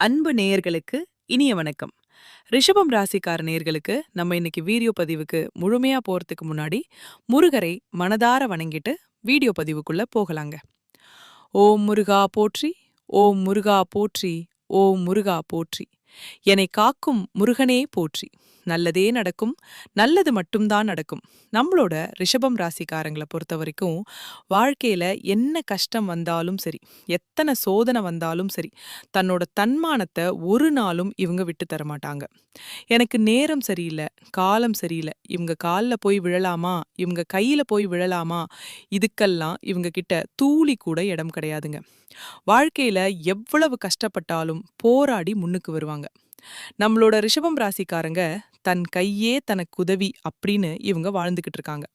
அன்பு நேயர்களுக்கு இனிய வணக்கம். ரிஷபம் ராசிக்கார நேயர்களுக்கு நம்ம இன்னைக்கு வீடியோ பதிவுக்கு முழுமையா போறதுக்கு முன்னாடி முருகரை மனதார வணங்கிட்டு வீடியோ பதிவுக்குள்ள போகலாங்க. ஓம் முருகா போற்றி ஓம் முருகா போற்றி ஓம் முருகா போற்றி. என்னை காக்கும் முருகனே போற்றி. நல்லதே நடக்கும் நல்லது மட்டும்தான் நடக்கும். நம்மளோட ரிஷபம் ராசிக்காரங்களை பொறுத்த வரைக்கும் வாழ்க்கையில என்ன கஷ்டம் வந்தாலும் சரி எத்தனை சோதனை வந்தாலும் சரி தன்னோட தன்மானத்தை ஒரு நாளும் இவங்க விட்டு தர மாட்டாங்க. எனக்கு நேரம் சரியில்லை காலம் சரியில்லை இவங்க காலில் போய் விழலாமா இவங்க கையில போய் விழலாமா இதுக்கெல்லாம் இவங்க கிட்ட தூளி கூட இடம் கிடையாதுங்க. வாழ்க்கையில எவ்வளவு கஷ்டப்பட்டாலும் போராடி முன்னுக்கு வருவாங்க. நம்மளோட ரிஷபம் ராசிக்காரங்க தன் கையே தனக்கு உதவி அப்படின்னு இவங்க வாழ்ந்துகிட்டு இருக்காங்க.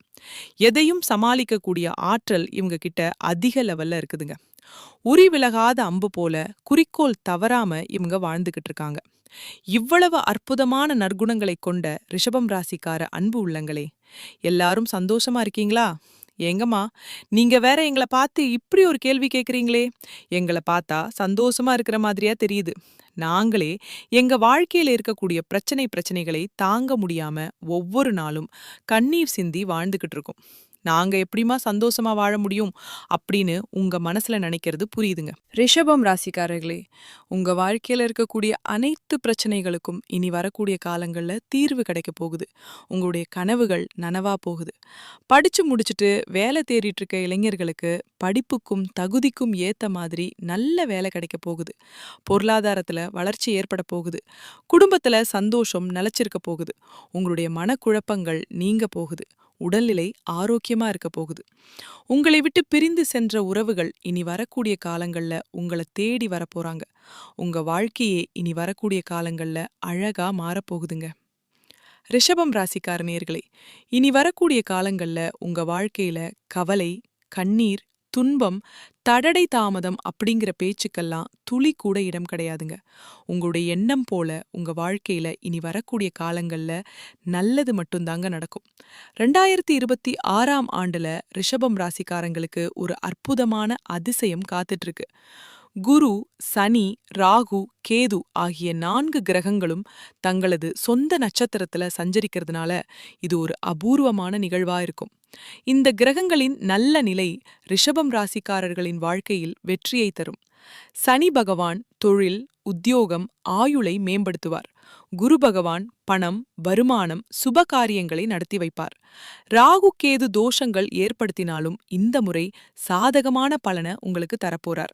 எதையும் சமாளிக்கக்கூடிய ஆற்றல் இவங்க கிட்ட அதிக லெவல்ல இருக்குதுங்க. உரி விலகாத அம்பு போல குறிக்கோள் தவறாம இவங்க வாழ்ந்துகிட்டு இருக்காங்க. இவ்வளவு அற்புதமான நற்குணங்களை கொண்ட ரிஷபம் ராசிக்கார அன்பு உள்ளங்களே எல்லாரும் சந்தோஷமா இருக்கீங்களா? ஏங்கம்மா நீங்க வேற எங்களை பார்த்து இப்படி ஒரு கேள்வி கேட்குறீங்களே. எங்களை பார்த்தா சந்தோஷமா இருக்கிற மாதிரியா தெரியுது. நாங்களே எங்க வாழ்க்கையில இருக்கக்கூடிய பிரச்சனை பிரச்சனைகளை தாங்க முடியாம ஒவ்வொரு நாளும் கண்ணீர் சிந்தி வாழ்ந்துகிட்டு இருக்கோம். நாங்க எப்படிமா சந்தோஷமா வாழ முடியும் அப்படின்னு உங்க மனசுல நினைக்கிறது புரியுதுங்க. ரிஷபம் ராசிக்காரர்களே உங்க வாழ்க்கையில இருக்கக்கூடிய அனைத்து பிரச்சனைகளுக்கும் இனி வரக்கூடிய காலங்கள்ல தீர்வு கிடைக்க போகுது. உங்களுடைய கனவுகள் நனவா போகுது. படிச்சு முடிச்சுட்டு வேலை தேடிட்டு இருக்க இளைஞர்களுக்கு படிப்புக்கும் தகுதிக்கும் ஏத்த மாதிரி நல்ல வேலை கிடைக்க போகுது. பொருளாதாரத்துல வளர்ச்சி ஏற்பட போகுது. குடும்பத்துல சந்தோஷம் நிலச்சிருக்க போகுது. உங்களுடைய மனக்குழப்பங்கள் நீங்க போகுது. உடல்நிலை ஆரோக்கியமா இருக்க போகுது. உங்களை விட்டு பிரிந்து சென்ற உறவுகள் இனி வரக்கூடிய காலங்கள்ல உங்களை தேடி வரப்போறாங்க. உங்க வாழ்க்கையே இனி வரக்கூடிய காலங்கள்ல அழகா மாறப்போகுதுங்க. ரிஷபம் ராசிக்கார நேர்களே இனி வரக்கூடிய காலங்கள்ல உங்க வாழ்க்கையில கவலை கண்ணீர் துன்பம் தடடை தாமதம் அப்படிங்கிற பேச்சுக்கெல்லாம் துளி கூட இடம் கிடையாதுங்க. உங்களுடைய எண்ணம் போல உங்க வாழ்க்கையில இனி வரக்கூடிய காலங்கள்ல நல்லது மட்டும்தாங்க நடக்கும். ரெண்டாயிரத்தி இருபத்தி ஆறாம் ஆண்டுல ரிஷபம் ராசிக்காரங்களுக்கு ஒரு அற்புதமான அதிசயம் காத்துட்டு இருக்கு. குரு சனி ராகு கேது ஆகிய நான்கு கிரகங்களும் தங்களது சொந்த நட்சத்திரத்துல சஞ்சரிக்கிறதுனால இது ஒரு அபூர்வமான நிகழ்வா இருக்கும். இந்த கிரகங்களின் நல்ல நிலை ரிஷபம் ராசிக்காரர்களின் வாழ்க்கையில் வெற்றியை தரும். சனி பகவான் தொழில் உத்தியோகம் ஆயுளை மேம்படுத்துவார். குரு பகவான் பணம் வருமானம் சுப காரியங்களை நடத்தி வைப்பார். ராகு கேது தோஷங்கள் ஏற்படுத்தினாலும் இந்த முறை சாதகமான பலனை உங்களுக்கு தரப்போறார்.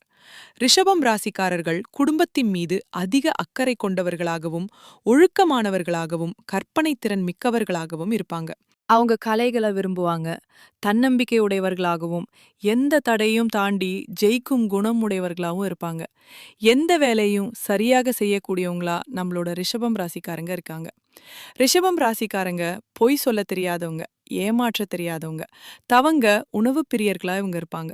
ரிஷபம் ராசிக்காரர்கள் குடும்பத்தின் மீது அதிக அக்கறை கொண்டவர்களாகவும் ஒழுக்கமானவர்களாகவும் கற்பனை திறன் மிக்கவர்களாகவும் இருப்பாங்க. அவங்க கலைகளை விரும்புவாங்க. தன்னம்பிக்கை உடையவர்களாகவும் எந்த தடையும் தாண்டி ஜெயிக்கும் குணம் உடையவர்களாகவும் இருப்பாங்க. எந்த வேலையும் சரியாக செய்யக்கூடியவங்களா நம்மளோட ரிஷபம் ராசிக்காரங்க இருக்காங்க. ரிஷபம் ராசிக்காரங்க பொய் சொல்ல தெரியாதவங்க. ஏமாற்ற தெரியாதவங்க. தவங்க உணவு பிரியர்களா இவங்க இருப்பாங்க.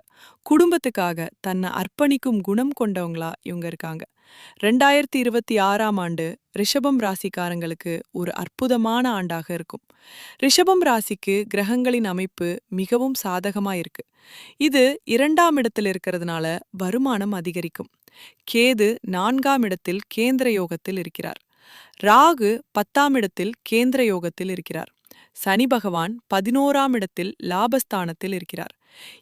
குடும்பத்துக்காக தன்னை அர்ப்பணிக்கும் குணம் கொண்டவங்களா இவங்க இருக்காங்க. ரெண்டாயிரத்தி இருபத்தி ஆறாம் ஆண்டு ரிஷபம் ராசிக்காரங்களுக்கு ஒரு அற்புதமான ஆண்டாக இருக்கும். ரிஷபம் ராசிக்கு கிரகங்களின் அமைப்பு மிகவும் சாதகமா இருக்கு. இது இரண்டாம் இடத்தில் இருக்கிறதுனால வருமானம் அதிகரிக்கும். கேது நான்காம் இடத்தில் கேந்திர யோகத்தில் இருக்கிறார். ராகு பத்தாம் இடத்தில் கேந்திர யோகத்தில் இருக்கிறார். சனி பகவான் பதினோராம் இடத்தில் லாபஸ்தானத்தில் இருக்கிறார்.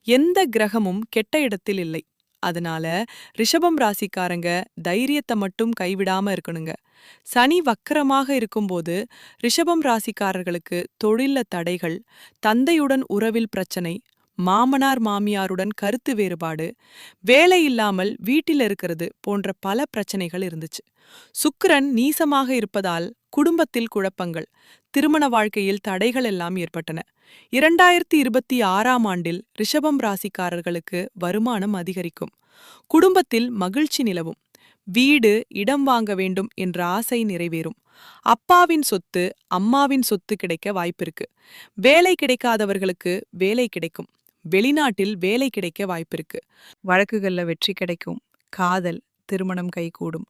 எந்த கிரகமும் கெட்ட இடத்தில் இல்லை. அதனால ரிஷபம் ராசிக்காரங்க தைரியத்தை மட்டும் கைவிடாம இருக்கணுங்க. சனி வக்கரமாக இருக்கும்போது ரிஷபம் ராசிக்காரர்களுக்கு தொழில்ல தடைகள் தந்தையுடன் உறவில் பிரச்சனை மாமனார் மாமியாருடன் கருத்து வேறுபாடு வேலை இல்லாமல் வீட்டில் இருக்கிறது போன்ற பல பிரச்சனைகள் இருந்துச்சு. சுக்கிரன் நீசமாக இருப்பதால் குடும்பத்தில் குழப்பங்கள் திருமண வாழ்க்கையில் தடைகள் எல்லாம் ஏற்பட்டன. இரண்டாயிரத்தி இருபத்தி ஆறாம் ஆண்டில் ரிஷபம் ராசிக்காரர்களுக்கு வருமானம் அதிகரிக்கும். குடும்பத்தில் மகிழ்ச்சி நிலவும். வீடு இடம் வாங்க வேண்டும் என்ற ஆசை நிறைவேறும். அப்பாவின் சொத்து அம்மாவின் சொத்து கிடைக்க வாய்ப்பிருக்கு. வேலை கிடைக்காதவர்களுக்கு வேலை கிடைக்கும். வெளிநாட்டில் வேலை கிடைக்க வாய்ப்பிருக்கு. வழக்குகள்ல வெற்றி கிடைக்கும். காதல் திருமணம் கைகூடும்.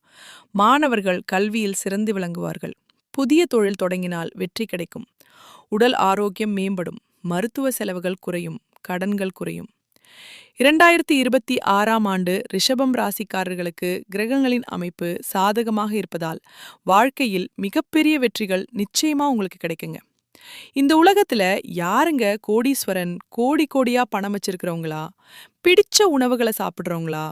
மாணவர்கள் கல்வியில் சிறந்து விளங்குவார்கள். புதிய தொழில் தொடங்கினால் வெற்றி கிடைக்கும். உடல் ஆரோக்கியம் மேம்படும். மருத்துவ செலவுகள் குறையும். கடன்கள் குறையும். இரண்டாயிரத்தி இருபத்தி ஆறாம் ஆண்டு ரிஷபம் ராசிக்காரர்களுக்கு கிரகங்களின் அமைப்பு சாதகமாக இருப்பதால் வாழ்க்கையில் மிகப்பெரிய வெற்றிகள் நிச்சயமா உங்களுக்கு கிடைக்குங்க. இந்த உலகத்துல யாருங்க கோடீஸ்வரன் கோடி கோடியா பணம் வச்சிருக்கிறவங்களா? பிடிச்ச உணவுகளை சாப்பிடுறவங்களா?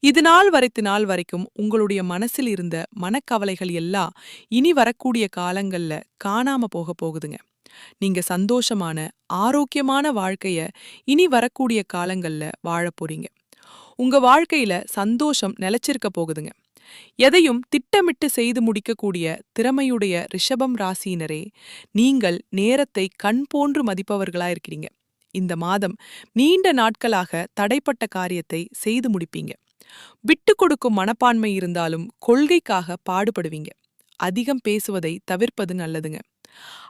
இது நாள் வரைத்து நாள் வரைக்கும் உங்களுடைய மனசில் இருந்த மனக்கவலைகள் எல்லாம் இனி வரக்கூடிய காலங்கள்ல காணாம போக போகுதுங்க. நீங்க சந்தோஷமான ஆரோக்கியமான வாழ்க்கைய இனி வரக்கூடிய காலங்கள்ல வாழப் போறீங்க. உங்க வாழ்க்கையில சந்தோஷம் நிலைச்சிருக்க போகுதுங்க. எதையும் திட்டமிட்டு செய்து முடிக்கக்கூடிய திறமையுடைய ரிஷபம் ராசியினரே நீங்கள் நேரத்தை கண் போன்று மதிப்பவர்களா இருக்கிறீங்க. இந்த மாதம் நீண்ட நாட்களாக தடைப்பட்ட காரியத்தை செய்து முடிப்பீங்க. விட்டு கொடுக்கும் மனப்பான்மை இருந்தாலும் கொள்கைக்காக பாடுபடுவீங்க. அதிகம் பேசுவதை தவிர்ப்பது நல்லதுங்க.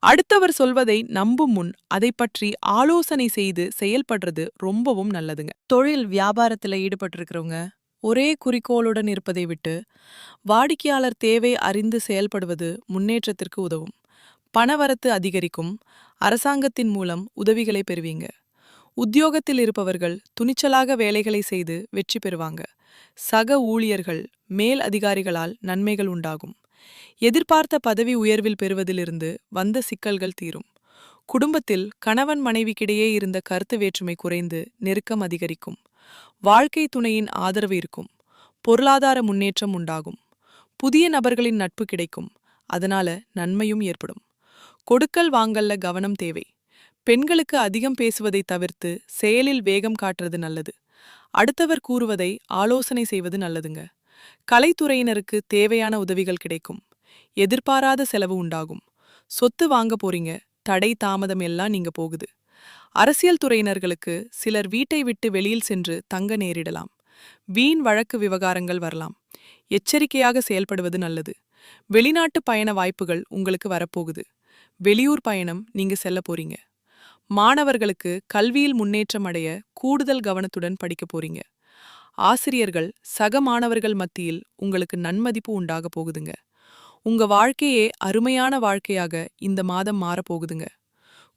அடுத்தவர் சொல்வதை நம்பும் முன் அதை பற்றி ஆலோசனை செய்து செயல்படுறது ரொம்பவும் நல்லதுங்க. தொழில் வியாபாரத்துல ஈடுபட்டிருக்கிறவங்க ஒரே குறிக்கோளுடன் இருப்பதை விட்டு வாடிக்கையாளர் தேவை அறிந்து செயல்படுவது முன்னேற்றத்திற்கு உதவும். பணவரத்து அதிகரிக்கும் அரசாங்கத்தின் மூலம் உதவிகளை பெறுவீங்க. உத்தியோகத்தில் இருப்பவர்கள் துணிச்சலாக வேலைகளை செய்து வெற்றி பெறுவாங்க. சக ஊழியர்கள் மேல் அதிகாரிகளால் நன்மைகள் உண்டாகும். எதிர்பார்த்த பதவி உயர்வில் பெறுவதிலிருந்து வந்த சிக்கல்கள் தீரும். குடும்பத்தில் கணவன் மனைவிக்கிடையே இருந்த கருத்து வேற்றுமை குறைந்து நெருக்கம் அதிகரிக்கும். வாழ்க்கை துணையின் ஆதரவு இருக்கும். பொருளாதார முன்னேற்றம் உண்டாகும். புதிய நபர்களின் நட்பு கிடைக்கும். அதனால நன்மையும் ஏற்படும். கொடுக்கல் வாங்கல்ல கவனம் தேவை. பெண்களுக்கு அதிகம் பேசுவதை தவிர்த்து செயலில் வேகம் காட்டுறது நல்லது. அடுத்தவர் கூறுவதை ஆலோசனை செய்வது நல்லதுங்க. கலைத்துறையினருக்கு தேவையான உதவிகள் கிடைக்கும். எதிர்பாராத செலவு உண்டாகும். சொத்து வாங்க போறீங்க தடை தாமதம் எல்லாம் நீங்க போகுது. அரசியல் துறையினர்களுக்கு சிலர் வீட்டை விட்டு வெளியில் சென்று தங்க நேரிடலாம். வீண் வழக்கு விவகாரங்கள் வரலாம். எச்சரிக்கையாக செயல்படுவது நல்லது. வெளிநாட்டு பயண வாய்ப்புகள் உங்களுக்கு வரப்போகுது. வெளியூர் பயணம் நீங்க செல்ல போறீங்க. மாணவர்களுக்கு கல்வியில் முன்னேற்றம் அடைய கூடுதல் கவனத்துடன் படிக்க போறீங்க. ஆசிரியர்கள் சக மாணவர்கள் மத்தியில் உங்களுக்கு நன்மதிப்பு உண்டாக போகுதுங்க. உங்க வாழ்க்கையே அருமையான வாழ்க்கையாக இந்த மாதம் மாறப்போகுதுங்க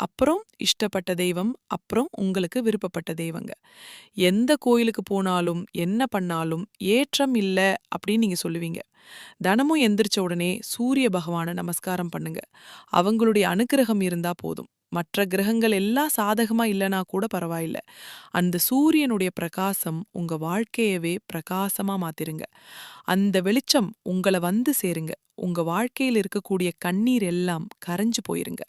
அப்புறம் இஷ்டப்பட்ட தெய்வம் அப்புறம் உங்களுக்கு விருப்பப்பட்ட தெய்வங்க. எந்த கோயிலுக்கு போனாலும் என்ன பண்ணாலும் ஏற்றம் இல்லை அப்படின்னு நீங்க சொல்லுவீங்க. தினமும் எந்திரிச்ச உடனே சூரிய பகவானை நமஸ்காரம் பண்ணுங்க. அவங்களுடைய அனுக்கிரகம் இருந்தா போதும். மற்ற கிரகங்கள் எல்லாம் சாதகமா இல்லைனா கூட பரவாயில்ல. அந்த சூரியனுடைய பிரகாசம் உங்க வாழ்க்கையவே பிரகாசமா மாத்திருங்க. அந்த வெளிச்சம் உங்களை வந்து சேருங்க. உங்க வாழ்க்கையில் இருக்கக்கூடிய கண்ணீர் எல்லாம் கரைஞ்சு போயிருங்க.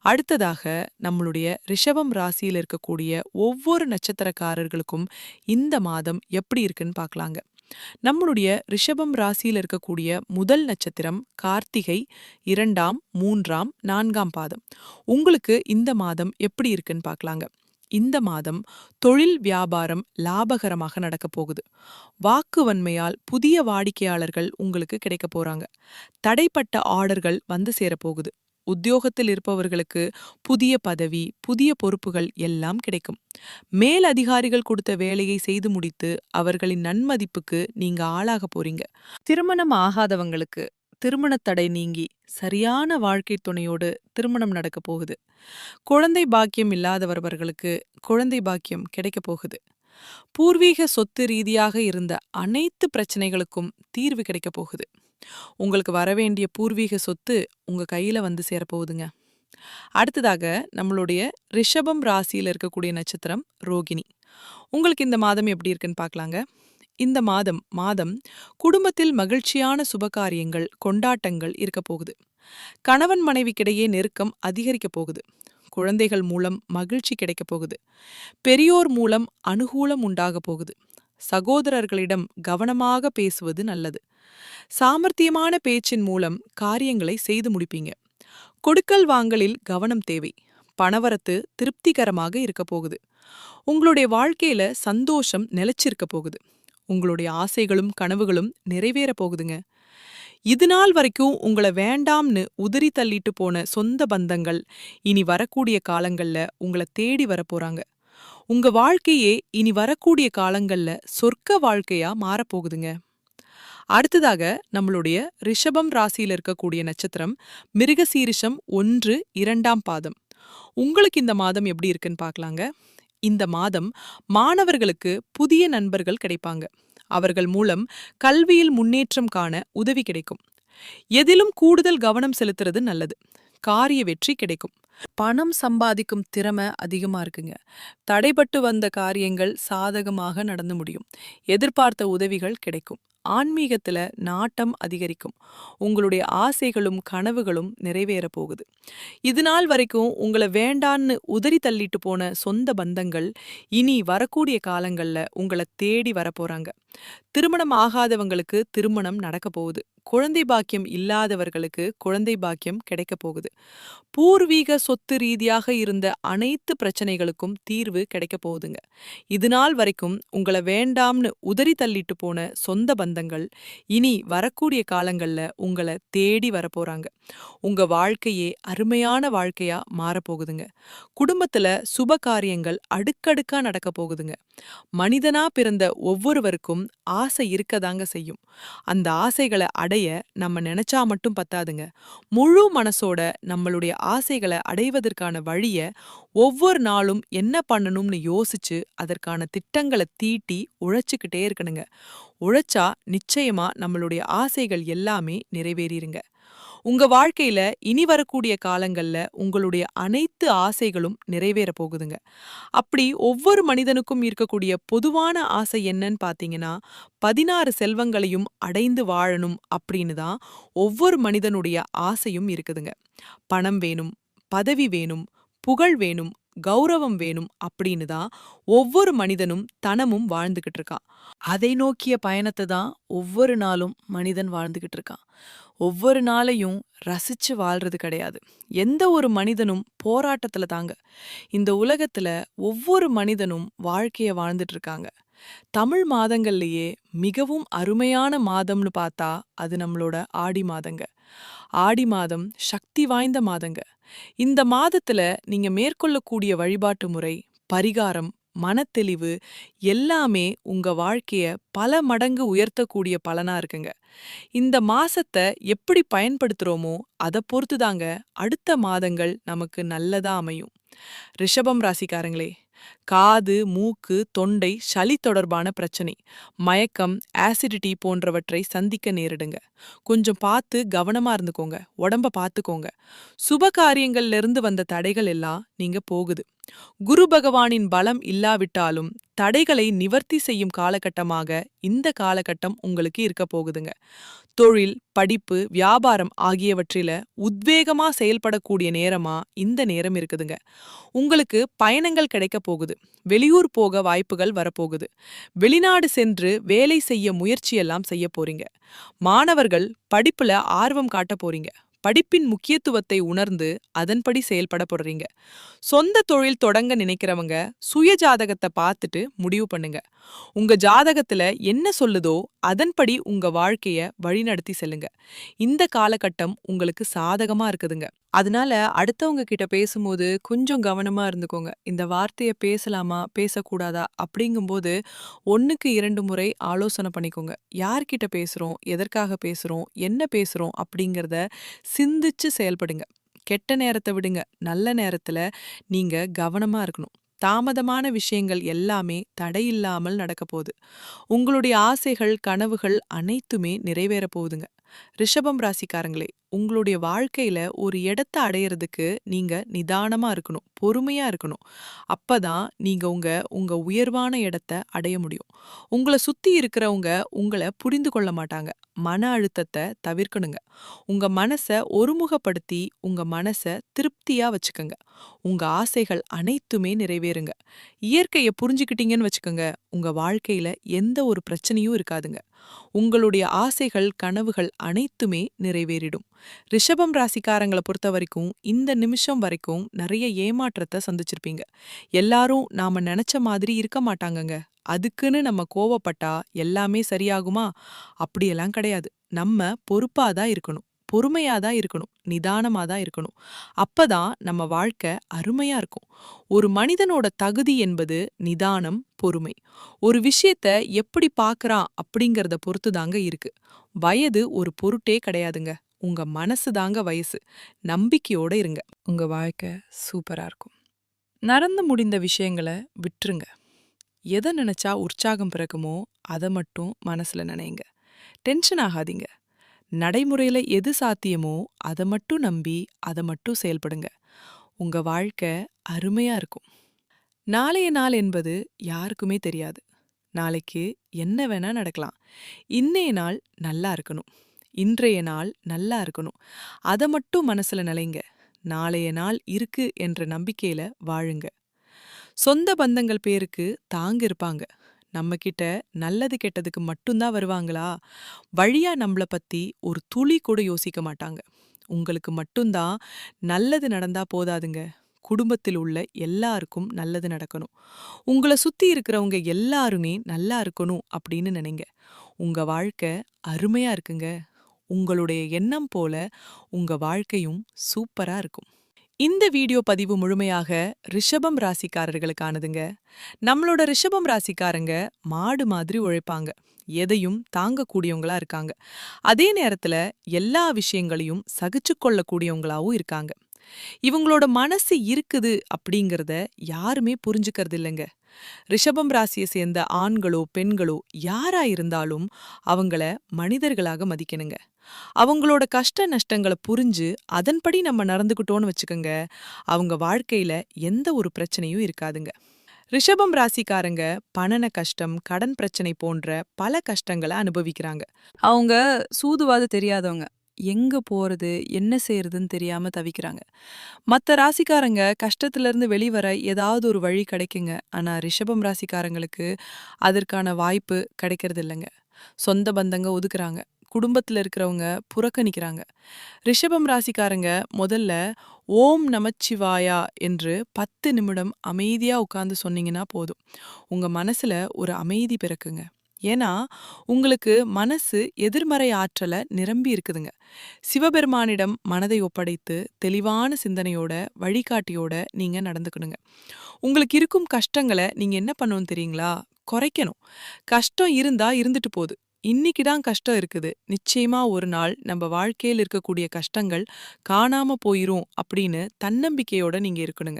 அடுத்ததாக நம்மளுடைய ரிஷபம் ராசியில் இருக்கக்கூடிய ஒவ்வொரு நட்சத்திரக்காரர்களுக்கும் இந்த மாதம் எப்படி இருக்குன்னு பார்க்கலாங்க. நம்மளுடைய ரிஷபம் ராசியில் இருக்கக்கூடிய முதல் நட்சத்திரம் கார்த்திகை இரண்டாம் மூன்றாம் நான்காம் பாதம். உங்களுக்கு இந்த மாதம் எப்படி இருக்குன்னு பார்க்கலாங்க. இந்த மாதம் தொழில் வியாபாரம் லாபகரமாக நடக்க போகுது. வாக்கு வன்மையால் புதிய வாடிக்கையாளர்கள் உங்களுக்கு கிடைக்க போறாங்க. தடைப்பட்ட ஆர்டர்கள் வந்து சேரப்போகுது உத்தியோகத்தில் இருப்பவர்களுக்கு புதிய பதவி புதிய பொறுப்புகள் எல்லாம் கிடைக்கும். மேல் அதிகாரிகள் கொடுத்த வேலையை செய்து முடித்து அவர்களின் நன்மதிப்புக்கு நீங்க ஆளாக போறீங்க. திருமணம் ஆகாதவங்களுக்கு திருமணத்தடை தடை நீங்கி சரியான வாழ்க்கை துணையோடு திருமணம் நடக்க போகுது. குழந்தை பாக்கியம் இல்லாதவர்களுக்கு குழந்தை பாக்கியம் கிடைக்க போகுது. பூர்வீக சொத்து ரீதியாக இருந்த அனைத்து பிரச்சனைகளுக்கும் தீர்வு கிடைக்க போகுது. உங்களுக்கு வரவேண்டிய பூர்வீக சொத்து உங்க கையில வந்து சேரப்போகுதுங்க. அடுத்ததாக நம்மளுடைய ரிஷபம் ராசியில் இருக்கக்கூடிய நட்சத்திரம் ரோகிணி. உங்களுக்கு இந்த மாதம் எப்படி இருக்குன்னு பார்க்கலாங்க. இந்த மாதம் மாதம் குடும்பத்தில் மகிழ்ச்சியான சுபகாரியங்கள் கொண்டாட்டங்கள் இருக்க போகுது. கணவன் மனைவிக்கிடையே நெருக்கம் அதிகரிக்க போகுது. குழந்தைகள் மூலம் மகிழ்ச்சி கிடைக்க போகுது. பெரியோர் மூலம் அனுகூலம் உண்டாக போகுது. சகோதரர்களிடம் கவனமாக பேசுவது நல்லது. சாமர்த்தியமான பேச்சின் மூலம் காரியங்களை செய்து முடிப்பீங்க. கொடுக்கல் வாங்கலில் கவனம் தேவை. பணவரத்து திருப்திகரமாக இருக்க போகுது. உங்களுடைய வாழ்க்கையில சந்தோஷம் நிலைச்சிருக்க போகுது. உங்களுடைய ஆசைகளும் கனவுகளும் நிறைவேற போகுதுங்க. இது நாள் வரைக்கும் உங்களை வேண்டாம்னு உதிரி தள்ளிட்டு போன சொந்த பந்தங்கள் இனி வரக்கூடிய காலங்கள்ல உங்களை தேடி வரப்போறாங்க உங்க வாழ்க்கையே இனி வரக்கூடிய காலங்கள்ல சொர்க்க வாழ்க்கையா மாறப்போகுதுங்க. அடுத்ததாக நம்மளுடைய ரிஷபம் ராசியில் இருக்கக்கூடிய நட்சத்திரம் மிருகசீரிஷம் ஒன்று இரண்டாம் பாதம். உங்களுக்கு இந்த மாதம் எப்படி இருக்குன்னு பார்க்கலாங்க? இந்த மாதம் மாணவர்களுக்கு புதிய நண்பர்கள் கிடைப்பாங்க. அவர்கள் மூலம் கல்வியில் முன்னேற்றம் காண உதவி கிடைக்கும். எதிலும் கூடுதல் கவனம் செலுத்துறது நல்லது. காரிய வெற்றி கிடைக்கும். பணம் சம்பாதிக்கும் திறமை அதிகமா இருக்குங்க. தடைபட்டு வந்த காரியங்கள் சாதகமாக நடந்து முடியும். எதிர்பார்த்த உதவிகள் கிடைக்கும். ஆன்மீகத்துல நாட்டம் அதிகரிக்கும். உங்களுடைய ஆசைகளும் கனவுகளும் நிறைவேற போகுது. இது நாள் வரைக்கும் உங்களை வேண்டான்னு உதறி தள்ளிட்டு போன சொந்த பந்தங்கள் இனி வரக்கூடிய காலங்கள்ல உங்களை தேடி வரப்போகிறாங்க திருமணம் ஆகாதவங்களுக்கு திருமணம் நடக்க போகுது. குழந்தை பாக்கியம் இல்லாதவர்களுக்கு குழந்தை பாக்கியம் கிடைக்க போகுது. பூர்வீக சொத்து ரீதியாக இருந்த அனைத்து பிரச்சனைகளுக்கும் தீர்வு கிடைக்க போகுதுங்க. இது நாள் வரைக்கும் உங்களை வேண்டாம்னு உதறி தள்ளிட்டு போன சொந்த பந்தங்கள் இனி வரக்கூடிய காலங்கள்ல உங்களை தேடி வரப்போறாங்க உங்க வாழ்க்கையே அருமையான வாழ்க்கையா மாறப்போகுதுங்க குடும்பத்துல சுப காரியங்கள் அடுக்கடுக்கா நடக்க போகுதுங்க. மனிதனா பிறந்த ஒவ்வொருவருக்கும் ஆசை இருக்கதாங்க செய்யும். அந்த ஆசைகளை அடைய நம்ம நினைச்சா மட்டும் பத்தாதுங்க. முழு மனசோட நம்மளுடைய ஆசைகளை அடைவதற்கான வழிய ஒவ்வொரு நாளும் என்ன பண்ணணும்னு யோசிச்சு அதற்கான திட்டங்களை தீட்டி உழைச்சுக்கிட்டே இருக்கணுங்க. உழைச்சா நிச்சயமா நம்மளுடைய ஆசைகள் எல்லாமே நிறைவேறிடுங்க உங்க வாழ்க்கையில இனி வரக்கூடிய காலங்கள்ல உங்களுடைய அனைத்து ஆசைகளும் நிறைவேற போகுதுங்க. அப்படி ஒவ்வொரு மனிதனுக்கும் இருக்கக்கூடிய பொதுவான ஆசை என்னன்னு பாத்தீங்கன்னா பதினாறு செல்வங்களையும் அடைந்து வாழணும் அப்படின்னு தான் ஒவ்வொரு மனிதனுடைய ஆசையும் இருக்குதுங்க. பணம் வேணும் பதவி வேணும் புகழ் வேணும் கௌரவம் வேணும் அப்படின்னு தான் ஒவ்வொரு மனிதனும் தனமும் வாழ்ந்துகிட்டு இருக்கான் அதை நோக்கிய பயணத்தை தான் ஒவ்வொரு நாளும் மனிதன் வாழ்ந்துகிட்டு இருக்கான். ஒவ்வொரு நாளையும் ரசிச்சு வாழ்றது கிடையாது. எந்த ஒரு மனிதனும் போராட்டத்துல தாங்க. இந்த உலகத்துல ஒவ்வொரு மனிதனும் வாழ்க்கைய வாழ்ந்துட்டு இருக்காங்க. தமிழ் மாதங்கள்லயே மிகவும் அருமையான மாதம்னு பார்த்தா அது நம்மளோட ஆடி மாதங்க. ஆடி மாதம் சக்தி வாய்ந்த மாதங்க. இந்த மாதத்துல நீங்க மேற்கொள்ளக்கூடிய வழிபாட்டு முறை பரிகாரம் மனத்தெளிவு எல்லாமே உங்க வாழ்க்கைய பல மடங்கு உயர்த்தக்கூடிய பலனா இருக்குங்க. இந்த மாசத்தை எப்படி பயன்படுத்துறோமோ அதை பொறுத்துதாங்க அடுத்த மாதங்கள் நமக்கு நல்லதா அமையும். ரிஷபம் ராசிக்காரங்களே காது மூக்கு தொண்டை சளி தொடர்பான பிரச்சனை மயக்கம் ஆசிடிட்டி போன்றவற்றை சந்திக்க நேரிடுங்க. கொஞ்சம் பார்த்து கவனமா இருந்துக்கோங்க. உடம்ப பார்த்துக்கோங்க. சுப காரியங்கள்ல இருந்து வந்த தடைகள் எல்லாம் நீங்க போகுது. குரு பகவானின் பலம் இல்லாவிட்டாலும் தடைகளை நிவர்த்தி செய்யும் காலகட்டமாக இந்த காலகட்டம் உங்களுக்கு இருக்க போகுதுங்க. தொழில் படிப்பு வியாபாரம் ஆகியவற்றில உத்வேகமா செயல்படக்கூடிய நேரமா இந்த நேரம் இருக்குதுங்க. உங்களுக்கு பயணங்கள் கிடைக்க போகுது. வெளியூர் போக வாய்ப்புகள் வரப்போகுது. வெளிநாடு சென்று வேலை செய்ய முயற்சியெல்லாம் செய்ய போறீங்க. மாணவர்கள் படிப்புல ஆர்வம் காட்ட போறீங்க. படிப்பின் முக்கியத்துவத்தை உணர்ந்து அதன்படி செயல்பட போடுறீங்க சொந்த தொழில் தொடங்க நினைக்கிறவங்க சுய ஜாதகத்தை பார்த்துட்டு முடிவு பண்ணுங்க. உங்க ஜாதகத்துல என்ன சொல்லுதோ அதன்படி உங்க வாழ்க்கைய வழிநடத்தி செல்லுங்க. இந்த காலகட்டம் உங்களுக்கு சாதகமா இருக்குதுங்க. அதனால அடுத்தவங்க கிட்ட பேசும்போது கொஞ்சம் கவனமா இருந்துக்கோங்க. இந்த வார்த்தைய பேசலாமா? பேசக்கூடாதா? அப்படிங்கும்போது ஒன்றுக்கு இரண்டு முறை ஆலோசனை பண்ணிக்கோங்க. யார்கிட்ட பேசுறோம்? எதற்காக பேசுறோம்? என்ன பேசுறோம்? அப்படிங்கறத சிந்திச்சு செயல்படுங்க. கெட்ட நேரத்தை விடுங்க. நல்ல நேரத்துல நீங்க கவனமா இருக்கணும். தாமதமான விஷயங்கள் எல்லாமே தடையில்லாமல் நடக்க போகுது. உங்களுடைய ஆசைகள் கனவுகள் அனைத்துமே நிறைவேற போகுதுங்க. ரிஷபம் ராசிக்காரங்களே உங்களுடைய வாழ்க்கையில ஒரு இடத்த அடையறதுக்கு நீங்க நிதானமா இருக்கணும் பொறுமையா இருக்கணும். அப்பதான் நீங்க உங்க உங்க உயர்வான இடத்த அடைய முடியும். உங்களை சுத்தி இருக்கிறவங்க உங்களை புரிந்து கொள்ள மாட்டாங்க. மன அழுத்தத்தை தவிர்க்கணுங்க. உங்க மனச ஒருமுகப்படுத்தி உங்க மனச திருப்தியா வச்சுக்கோங்க. உங்க ஆசைகள் அனைத்துமே நிறைவேறுங்க. இயற்கையை புரிஞ்சுக்கிட்டீங்கன்னு வச்சுக்கோங்க உங்க வாழ்க்கையில எந்த ஒரு பிரச்சனையும் இருக்காதுங்க. உங்களுடைய ஆசைகள் கனவுகள் அனைத்துமே நிறைவேறிடும். ரிஷபம் ராசிக்காரங்களை பொறுத்த வரைக்கும் இந்த நிமிஷம் வரைக்கும் நிறைய ஏமாற்றத்தை சந்திச்சிருப்பீங்க. எல்லாரும் நாம நினைச்ச மாதிரி இருக்க மாட்டாங்கங்க. அதுக்குன்னு நம்ம கோவப்பட்டா எல்லாமே சரியாகுமா? அப்படியெல்லாம் கிடையாது. நம்ம பொறுப்பாதான் இருக்கணும். பொறுமையா தான் இருக்கணும். நிதானமா தான் இருக்கணும். அப்பதான் நம்ம வாழ்க்கை அருமையா இருக்கும். ஒரு மனிதனோட தகுதி என்பது நிதானம் பொறுமை. ஒரு விஷயத்த எப்படி பார்க்குறான் அப்படிங்கறத பொறுத்து தாங்க இருக்கு. வயது ஒரு பொருட்டே கிடையாதுங்க. உங்க மனசு தாங்க வயசு. நம்பிக்கையோட இருங்க. உங்க வாழ்க்கை சூப்பரா இருக்கும். நடந்து முடிந்த விஷயங்களை விட்டுருங்க. எதை நினைச்சா உற்சாகம் பிறக்குமோ அதை மட்டும் மனசுல நினைங்க. டென்ஷன் ஆகாதீங்க. நடைமுறையில எது சாத்தியமோ அதை மட்டும் நம்பி அதை மட்டும் செயல்படுங்க. உங்க வாழ்க்கை அருமையா இருக்கும். நாளைய நாள் என்பது யாருக்குமே தெரியாது. நாளைக்கு என்ன வேணா நடக்கலாம். இன்னைய நாள் நல்லா இருக்கணும். இன்றைய நாள் நல்லா இருக்கணும். அதை மட்டும் மனசுல நிலைங்க. நாளைய நாள் இருக்கு என்ற நம்பிக்கையில வாழுங்க. சொந்த பந்தங்கள் பேருக்கு தாங்க இருப்பாங்க. நம்ம கிட்ட நல்லது கெட்டதுக்கு மட்டும்தான் வருவாங்களா? வழியா நம்மள பத்தி ஒரு துளி கூட யோசிக்க மாட்டாங்க. உங்களுக்கு மட்டும்தான் நல்லது நடந்தா போதாதுங்க. குடும்பத்தில் உள்ள எல்லாருக்கும் நல்லது நடக்கணும். உங்களை சுத்தி இருக்கிறவங்க எல்லாருமே நல்லா இருக்கணும் அப்படின்னு நினைங்க. உங்க வாழ்க்கை அருமையா இருக்குங்க. உங்களுடைய எண்ணம் போல உங்க வாழ்க்கையும் சூப்பரா இருக்கும். இந்த வீடியோ பதிவு முழுமையாக ரிஷபம் ராசிக்காரர்களுக்கானதுங்க. நம்மளோட ரிஷபம் ராசிக்காரங்க மாடு மாதிரி உழைப்பாங்க. எதையும் தாங்கக்கூடியவங்களா இருக்காங்க. அதே நேரத்துல எல்லா விஷயங்களையும் சகிச்சு கொள்ளக்கூடியவங்களாவும் இருக்காங்க. இவங்களோட மனசு இருக்குது அப்படிங்கறத யாருமே புரிஞ்சுக்கிறது இல்லைங்க. ரிஷபம் ராசியை சேர்ந்த ஆண்களோ பெண்களோ யாரா இருந்தாலும் அவங்கள மனிதர்களாக மதிக்கணுங்க. அவங்களோட கஷ்ட நஷ்டங்களை புரிஞ்சு அதன்படி நம்ம நடந்துக்கிட்டோன்னு வச்சுக்கோங்க அவங்க வாழ்க்கையில எந்த ஒரு பிரச்சனையும் இருக்காதுங்க. ரிஷபம் ராசிக்காரங்க பணன கஷ்டம் கடன் பிரச்சனை போன்ற பல கஷ்டங்களை அனுபவிக்கிறாங்க. அவங்க சூதுவாது தெரியாதவங்க. எங்கே போகிறது என்ன செய்கிறதுன்னு தெரியாமல் தவிக்கிறாங்க. மற்ற ராசிக்காரங்க கஷ்டத்துலேருந்து வெளிவர ஏதாவது ஒரு வழி கிடைக்குங்க. ஆனால் ரிஷபம் ராசிக்காரங்களுக்கு அதற்கான வாய்ப்பு கிடைக்கிறது இல்லைங்க சொந்த பந்தங்க ஒதுக்குறாங்க. குடும்பத்தில் இருக்கிறவங்க புறக்கணிக்கிறாங்க. ரிஷபம் ராசிக்காரங்க முதல்ல ஓம் நமச்சிவாயா என்று பத்து நிமிடம் அமைதியாக உட்காந்து சொன்னீங்கன்னா போதும். உங்கள் மனசில் ஒரு அமைதி பிறக்குங்க. ஏன்னா உங்களுக்கு மனசு எதிர்மறை ஆற்றல நிரம்பி இருக்குதுங்க. சிவபெருமானிடம் மனதை ஒப்படைத்து தெளிவான சிந்தனையோட வழிகாட்டியோட நீங்க நடந்துக்கணுங்க. உங்களுக்கு இருக்கும் கஷ்டங்களை நீங்க என்ன பண்ணணும் தெரியுங்களா? குறைக்கணும். கஷ்டம் இருந்தா இருந்துட்டு போகுது. இன்னைக்கு தான் கஷ்டம் இருக்குது. நிச்சயமா ஒரு நாள் நம்ம வாழ்க்கையில் இருக்கக்கூடிய கஷ்டங்கள் காணாம போயிரும் அப்படின்னு தன்னம்பிக்கையோட நீங்க இருக்கணுங்க.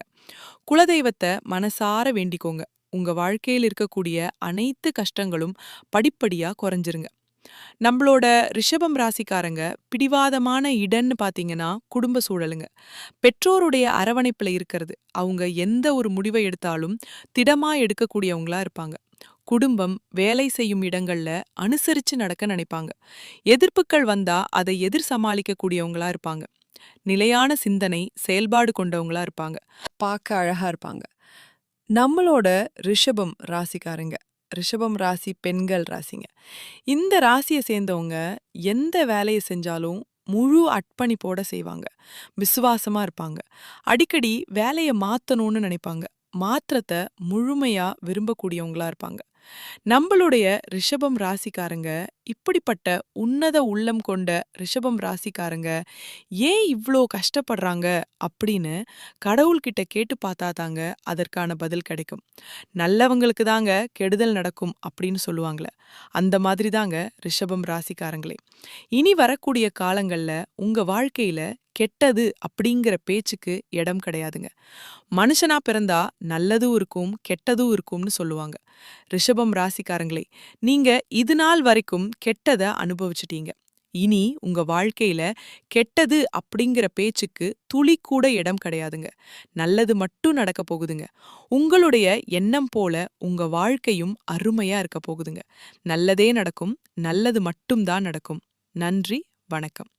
குலதெய்வத்தை மனசார வேண்டிக்கோங்க. உங்க வாழ்க்கையில் இருக்கக்கூடிய அனைத்து கஷ்டங்களும் படிப்படியா குறைஞ்சிருங்க. நம்மளோட ரிஷபம் ராசிக்காரங்க பிடிவாதமான இடன்னு பாத்தீங்கன்னா குடும்ப சூழலுங்க. பெற்றோருடைய அரவணைப்புல இருக்கிறது. அவங்க எந்த ஒரு முடிவை எடுத்தாலும் திடமா எடுக்கக்கூடியவங்களா இருப்பாங்க. குடும்பம் வேலை செய்யும் இடங்கள்ல அனுசரிச்சு நடக்க நினைப்பாங்க. எதிர்ப்புகள் வந்தா அதை எதிர் சமாளிக்க கூடியவங்களா இருப்பாங்க. நிலையான சிந்தனை செயல்பாடு கொண்டவங்களா இருப்பாங்க. பார்க்க அழகா இருப்பாங்க. நம்மளோட ரிஷபம் ராசிக்காரங்க. ரிஷபம் ராசி பெண்கள் ராசிங்க. இந்த ராசியை சேர்ந்தவங்க எந்த வேலையை செஞ்சாலும் முழு அர்ப்பணிப்போட செய்வாங்க. விசுவாசமா இருப்பாங்க. அடிக்கடி வேலையை மாற்றணும்னு நினைப்பாங்க. மாற்றத்தை முழுமையா விரும்பக்கூடியவங்களா இருப்பாங்க. நம்மளுடைய ரிஷபம் ராசிக்காரங்க இப்படிப்பட்ட உன்னத உள்ளம் கொண்ட ரிஷபம் ராசிக்காரங்க ஏன் இவ்ளோ கஷ்டப்படுறாங்க அப்படின்னு கடவுள்கிட்ட கேட்டு பார்த்தா தாங்க அதற்கான பதில் கிடைக்கும். நல்லவங்களுக்கு தாங்க கெடுதல் நடக்கும் அப்படின்னு சொல்லுவாங்களே. அந்த மாதிரி தாங்க ரிஷபம் ராசிக்காரங்களே. இனி வரக்கூடிய காலங்கள்ல உங்க வாழ்க்கையில கெட்டது அப்படிங்கிற பேச்சுக்கு இடம் கிடையாதுங்க. மனுஷனா பிறந்தா நல்லதும் இருக்கும் கெட்டதும் இருக்கும்னு சொல்லுவாங்க. ரிஷபம் ராசிக்காரங்களே நீங்க இது நாள் வரைக்கும் கெட்டத அனுபவிச்சிட்டீங்க. இனி உங்க வாழ்க்கையில கெட்டது அப்படிங்கிற பேச்சுக்கு துளி கூட இடம் கிடையாதுங்க. நல்லது மட்டும் நடக்க போகுதுங்க. உங்களுடைய எண்ணம் போல உங்க வாழ்க்கையும் அருமையா இருக்க போகுதுங்க. நல்லதே நடக்கும் நல்லது மட்டும்தான் நடக்கும். நன்றி வணக்கம்.